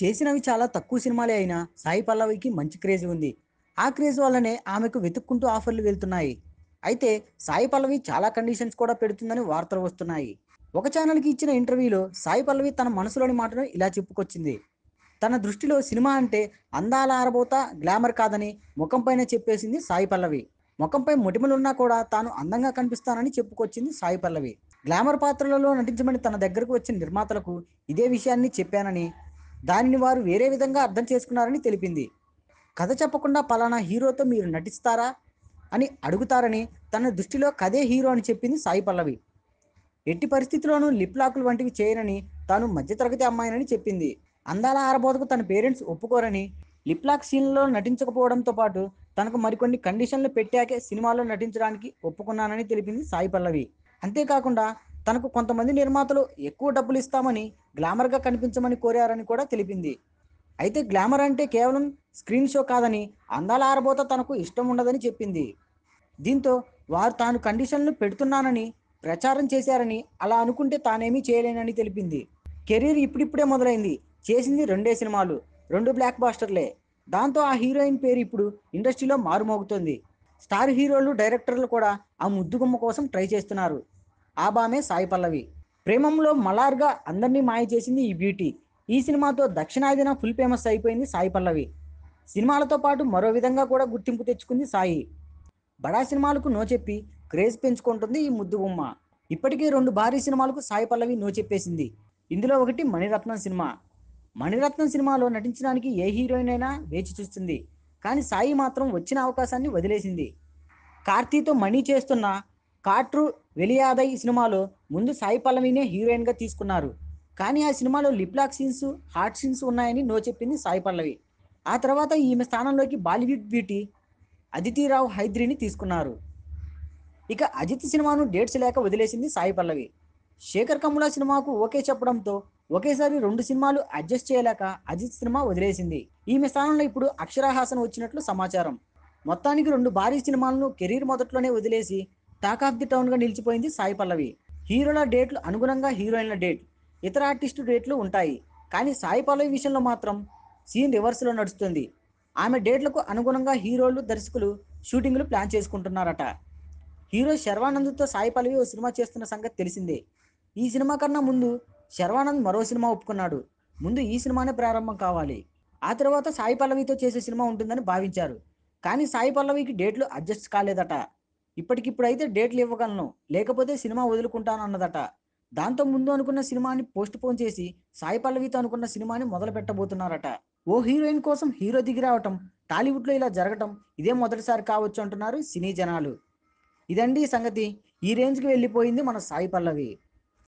చేసినవి చాలా తక్కువ సినిమాలే అయినా సాయి పల్లవికి మంచి క్రేజ్ ఉంది. ఆ క్రేజ్ వల్లనే ఆమెకు వెతుక్కుంటూ ఆఫర్లు వెళ్తున్నాయి. అయితే సాయి పల్లవి చాలా కండిషన్స్ కూడా పెడుతుందని వార్తలు వస్తున్నాయి. ఒక ఛానల్కి ఇచ్చిన ఇంటర్వ్యూలో సాయి పల్లవి తన మనసులోని మాటను ఇలా చెప్పుకొచ్చింది. తన దృష్టిలో సినిమా అంటే అందాల ఆరబోత గ్లామర్ కాదని ముఖంపైన చెప్పేసింది సాయి పల్లవి. ముఖంపై మొటిమలున్నా కూడా తాను అందంగా కనిపిస్తానని చెప్పుకొచ్చింది సాయి పల్లవి. గ్లామర్ పాత్రలలో నటించమని తన దగ్గరకు వచ్చిన నిర్మాతలకు ఇదే విషయాన్ని చెప్పానని దానిని వారు వేరే విధంగా అర్థం చేసుకున్నారని తెలిపింది. కథ చెప్పకుండా పలానా హీరోతో మీరు నటిస్తారా అని అడుగుతారని తన దృష్టిలో కథే హీరో అని చెప్పింది సాయి పల్లవి. ఎట్టి పరిస్థితుల్లోనూ లిప్ లాకులు వంటివి చేయనని తాను మధ్యతరగతి అమ్మాయినని చెప్పింది. అందాల ఆరబోతకు తన పేరెంట్స్ ఒప్పుకోరని లిప్ లాక్ సీన్లలో నటించకపోవడంతో పాటు తనకు మరికొన్ని కండిషన్లు పెట్టాకే సినిమాలో నటించడానికి ఒప్పుకున్నానని తెలిపింది సాయి పల్లవి. అంతేకాకుండా తనకు కొంతమంది నిర్మాతలు ఎక్కువ డబ్బులు ఇస్తామని గ్లామర్గా కనిపించమని కోరారని కూడా తెలిపింది. అయితే గ్లామర్ అంటే కేవలం స్క్రీన్ షో కాదని అందాల ఆరబోత తనకు ఇష్టం ఉండదని చెప్పింది. దీంతో వారు తాను కండిషన్లు పెడుతున్నానని ప్రచారం చేశారని అలా అనుకుంటే తానేమీ చేయలేనని తెలిపింది. కెరీర్ ఇప్పుడిప్పుడే మొదలైంది. చేసింది రెండే సినిమాలు రెండు బ్లాక్ బాస్టర్లే. దాంతో ఆ హీరోయిన్ పేరు ఇప్పుడు ఇండస్ట్రీలో మారుమోగుతుంది. స్టార్ హీరోలు డైరెక్టర్లు కూడా ఆ ముద్దుగుమ్మ కోసం ట్రై చేస్తున్నారు. ఆ బామే సాయి పల్లవి. ప్రేమంలో మలార్గా అందరినీ మాయ చేసింది ఈ బ్యూటీ. ఈ సినిమాతో దక్షిణాదిన ఫుల్ ఫేమస్ అయిపోయింది సాయి పల్లవి. సినిమాలతో పాటు మరో విధంగా కూడా గుర్తింపు తెచ్చుకుంది సాయి. బడా సినిమాలకు నో చెప్పి క్రేజ్ పెంచుకుంటుంది ఈ ముద్దు బొమ్మ ఇప్పటికే రెండు భారీ సినిమాలకు సాయి పల్లవి నో చెప్పేసింది. ఇందులో ఒకటి మణిరత్నం సినిమా. మణిరత్నం సినిమాలో నటించడానికి ఏ హీరోయిన్ అయినా వేచి చూస్తుంది. కానీ సాయి మాత్రం వచ్చిన అవకాశాన్ని వదిలేసింది. కార్తీతో మణి చేస్తున్న కాట్రు వెలియాదై సినిమాలో ముందు సాయి పల్లవినే హీరోయిన్గా తీసుకున్నారు. కానీ ఆ సినిమాలో lip lock scenes hot scenes ఉన్నాయని నో చెప్పింది సాయి పల్లవి. ఆ తర్వాత ఈమె స్థానంలోకి బాలీవుడ్ బ్యూటీ అదితిరావు హైద్రిని తీసుకున్నారు. ఇక అజిత్ సినిమాను డేట్స్ లేక వదిలేసింది సాయి పల్లవి. శేఖర్ కమ్ముల సినిమాకు ఓకే చెప్పడంతో ఒకేసారి రెండు సినిమాలు అడ్జస్ట్ చేయలేక అజిత్ సినిమా వదిలేసింది. ఈమె స్థానంలో ఇప్పుడు అక్షరాహాసన్ వచ్చినట్లు సమాచారం. మొత్తానికి రెండు భారీ సినిమాలను కెరీర్ మొదట్లోనే వదిలేసి టాక్ ఆఫ్ ది టౌన్గా నిలిచిపోయింది సాయి పల్లవి. హీరోల డేట్లు అనుగుణంగా హీరోయిన్ల డేట్ ఇతర ఆర్టిస్టు డేట్లు ఉంటాయి. కానీ సాయి పల్లవి విషయంలో మాత్రం సీన్ రివర్స్లో నడుస్తుంది. ఆమె డేట్లకు అనుగుణంగా హీరోలు దర్శకులు షూటింగ్లు ప్లాన్ చేసుకుంటున్నారట. హీరో శర్వానంద్తో సాయి పల్లవి ఓ సినిమా చేస్తున్న సంగతి తెలిసిందే. ఈ సినిమా కన్నా ముందు శర్వానంద్ మరో సినిమా ఒప్పుకున్నాడు. ముందు ఈ సినిమానే ప్రారంభం కావాలి. ఆ తర్వాత సాయి పల్లవితో చేసే సినిమా ఉంటుందని భావించారు. కానీ సాయి పల్లవికి డేట్లు అడ్జస్ట్ కాలేదట. ఇప్పటికిప్పుడైతే డేట్లు ఇవ్వగలను. లేకపోతే సినిమా వదులుకుంటాను అన్నదట దాంతో ముందు అనుకున్న సినిమాని పోస్ట్ పోన్ చేసి సాయి పల్లవితో అనుకున్న సినిమాని మొదలు పెట్టబోతున్నారట ఓ హీరోయిన్ కోసం హీరో దిగి రావటం టాలీవుడ్లో ఇలా జరగటం ఇదే మొదటిసారి కావచ్చు అంటున్నారు సినీ జనాలు. ఇదండి ఈ సంగతి. ఈ రేంజ్కి వెళ్ళిపోయింది మన సాయి పల్లవి.